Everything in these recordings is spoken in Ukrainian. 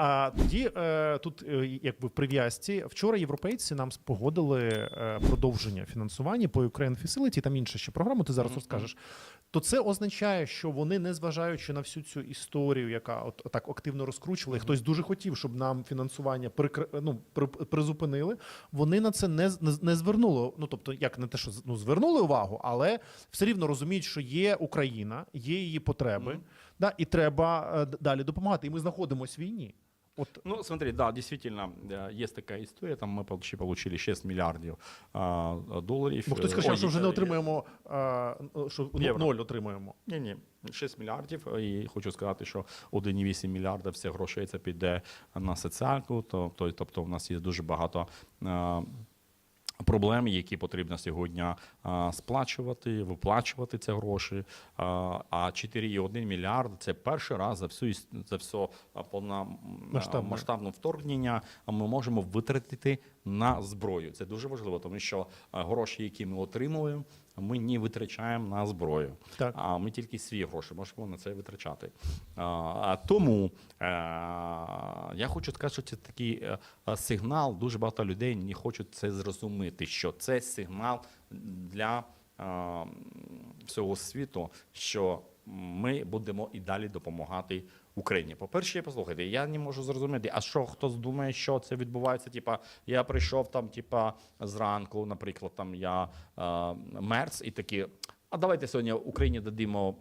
А тоді е, тут, е, якби в прив'язці, вчора європейці нам погодили е, продовження фінансування по Ukraine Facility, там інша ще програма, ти зараз розкажеш. То це означає, що вони, незважаючи на всю цю історію, яка от так активно розкручувала, і хтось дуже хотів, щоб нам фінансування прикр... ну, при- призупинили. Вони на це не, не, не звернули. Ну тобто, як не те, що ну, звернули увагу, але все рівно розуміють, що є Україна, є її потреби, да, і треба далі допомагати. І ми знаходимося в війні. От Ну, смотри, да, действительно, є есть історія. история, там ми получи- получили 6 мільярдів а, доларів. бо хтось каже, що вже не отримаємо отримуємо, е, що ну, Євро. ноль отримуємо. Ні, ні, 6 мільярдів. І хочу сказати, що 1,8 мільярда всіх грошей це піде на соціалку. То, то, тобто, в нас є дуже багато. е, Проблем, які потрібно сьогодні а, сплачувати, виплачувати ці гроші. А, а 4,1 мільярд це перший раз за всю за все повна Масштабне. масштабне вторгнення. Ми можемо витратити на зброю. Це дуже важливо, тому що гроші, які ми отримуємо, ми не витрачаємо на зброю. Так. А ми тільки свої гроші можемо на це витрачати. А, тому е, я хочу сказати, що це такий е, сигнал. Дуже багато людей не хочуть це зрозуміти, що це сигнал для всього світу, що ми будемо і далі допомагати Україні. По-перше, послухайте, я не можу зрозуміти, а що хтось думає, що це відбувається? Типа, я прийшов там, типа, зранку, наприклад, там я е, мерц і такі. А давайте сьогодні Україні дадимо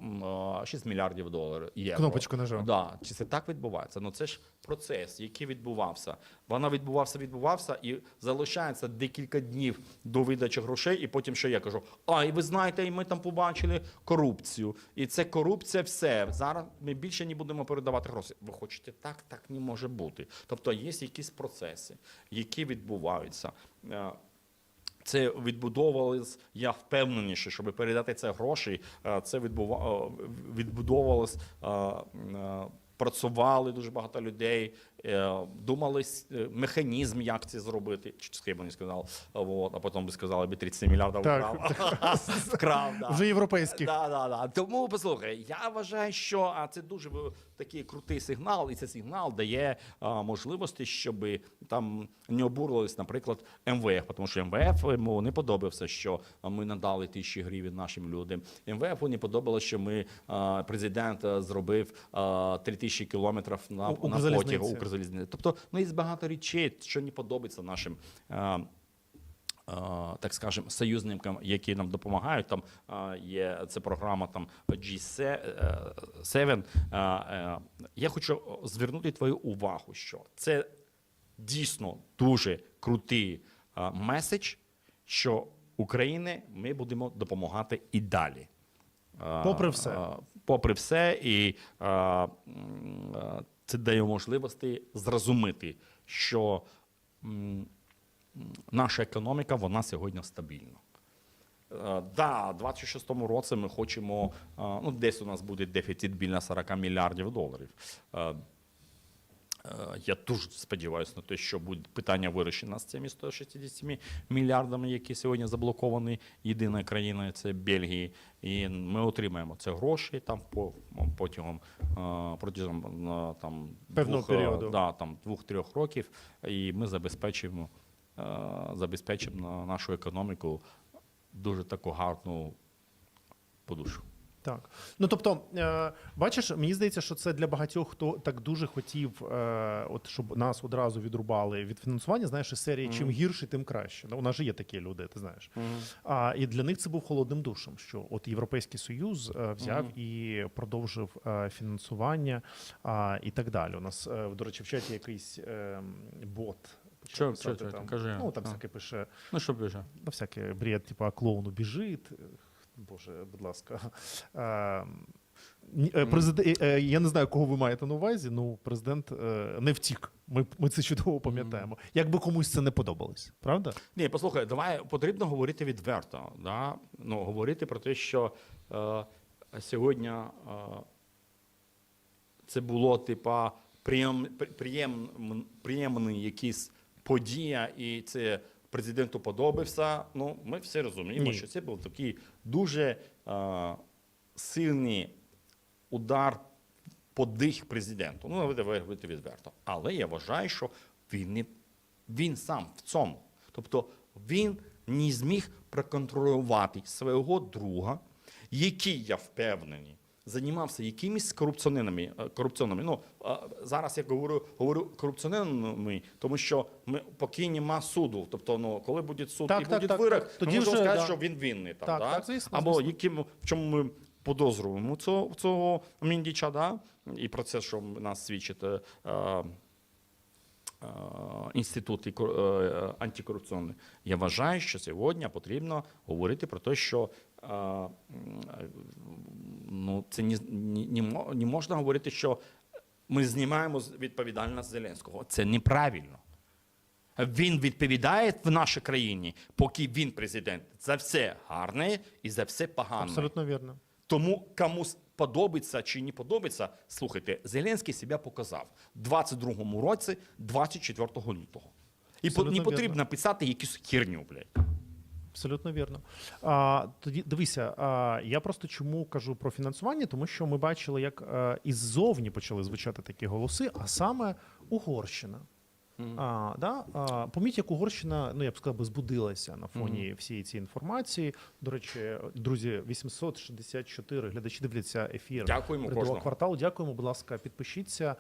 е, 6 мільярдів доларів. Євро. Кнопочку нажав. Да. Чи це так відбувається? Ну це ж процес, який відбувався. Вона відбувався, відбувався, і залишається декілька днів до видачі грошей, і потім що я кажу: а, і ви знаєте, і ми там побачили корупцію. І це корупція, все. Зараз ми більше не будемо передавати гроші. Ви хочете так, так не може бути. Тобто є якісь процеси, які відбуваються. Це відбудовувалось, я впевненіше, щоб передати це гроші. е, Це відбува- е, відбудовувалось, е, працювали дуже багато людей, думали е, механізм, як це зробити. Чи схему не сказав, вот, а потім би сказали, би 30 мільярдів Так. вкрав. вкрав да. Вже європейських. Да, да, да. Тому послухай, я вважаю, що а, це дуже такий крутий сигнал, і цей сигнал дає а, можливості, щоб там не обурились, наприклад, МВФ, тому що МВФ йому не подобався, що ми надали тисячі гривень нашим людям. МВФ не подобалося, що ми а, президент зробив а, 3000 кілометрів на, на Укрзалізниці. Укрзалізниці. Тобто, ну, є багато речей, що не подобається нашим. а, е, так скажемо, союзникам, які нам допомагають. Там е, є це програма там G7. Е, е, Я хочу звернути твою увагу, що це дійсно дуже крутий е, меседж, що Україні ми будемо допомагати і далі. Е, Попри все. е, Попри все, і е, е, це дає можливості зрозуміти, що наша економіка вона сьогодні стабільна. Е, Да, у 26-му році ми хочемо, е, ну десь у нас буде дефіцит біля 40 мільярдів доларів. Е, Я дуже сподіваюся на те, що буде питання вирішено з цими 160 мільярдами, які сьогодні заблоковані єдиною країною це Бельгії. І ми отримаємо це гроші там по потягом е, протягом е, там Певного двох, періоду. Да, там двох-трьох років, і ми забезпечимо, забезпечимо нашу економіку дуже таку гарну подушку. Так. Ну тобто, е, бачиш, мені здається, що це для багатьох, хто так дуже хотів, е, от щоб нас одразу відрубали від фінансування. Знаєш, із серії чим гірше, тим краще. Ну, у нас же є такі люди, ти знаєш. А і для них це був холодним душем. Що от Європейський Союз е, взяв і продовжив е, фінансування а, і так далі. У нас, е, до речі, в чаті якийсь е, бот. Що- писати що там, Кажи. Ну там А. всяке пише. Ну, що вже? Ну, всяке бред, типа клоуну біжить. Боже, будь ласка. Е, е, Президент, е, я не знаю, кого ви маєте на увазі. Ну, президент не втік. Ми, ми це чудово пам'ятаємо. Якби комусь це не подобалось, правда? Ні, послухай, давай потрібно говорити відверто. Да? Ну, говорити про те, що е, сьогодні е, це було типа приєм, приєм, приємний якийсь подія, і це президенту подобався. Ну, ми всі розуміємо, Ні. що це був такий дуже е, сильний удар подих президенту. Ну, давайте говорити відверто. Але я вважаю, що він не він сам в цьому. Тобто він не зміг проконтролювати свого друга, який, я впевнений, займався якимись корупціонерами. е, корупціонерами. Ну, зараз я говорю, говорю корупціонерами, тому що ми, поки нема суду. Тобто, ну, коли буде суд Так, і так, буде так, вирок, так. Тоді ми можемо сказати, да. що він винний. Там, Так, да? так, звісно, Або звісно. яким, в чому ми подозрюємо цього, цього Міндіча, да? і про це, що нас свідчить е, е, е, інститут антикорупційний. Я вважаю, що сьогодні потрібно говорити про те, що ну, це не, не, не можна говорити, що ми знімаємо відповідальність Зеленського. Це неправильно. Він відповідає в нашій країні, поки він президент, за все гарне і за все погане. Абсолютно вірно. Тому комусь подобається чи не подобається, слухайте, Зеленський себе показав в 22-му році, 24 лютого. І Абсолютно не потрібно вірно. писати якусь херню, блядь. Абсолютно вірно. А, тоді дивися, а, я просто чому кажу про фінансування, тому що ми бачили, як а, іззовні почали звучати такі голоси, а саме Угорщина. А, да? а, поміть, як Угорщина, ну я б сказав, би, збудилася на фоні всієї цієї інформації. До речі, друзі, 864 глядачі дивляться ефір. Дякуємо кожному. кварталу. Дякуємо, будь ласка, підпишіться.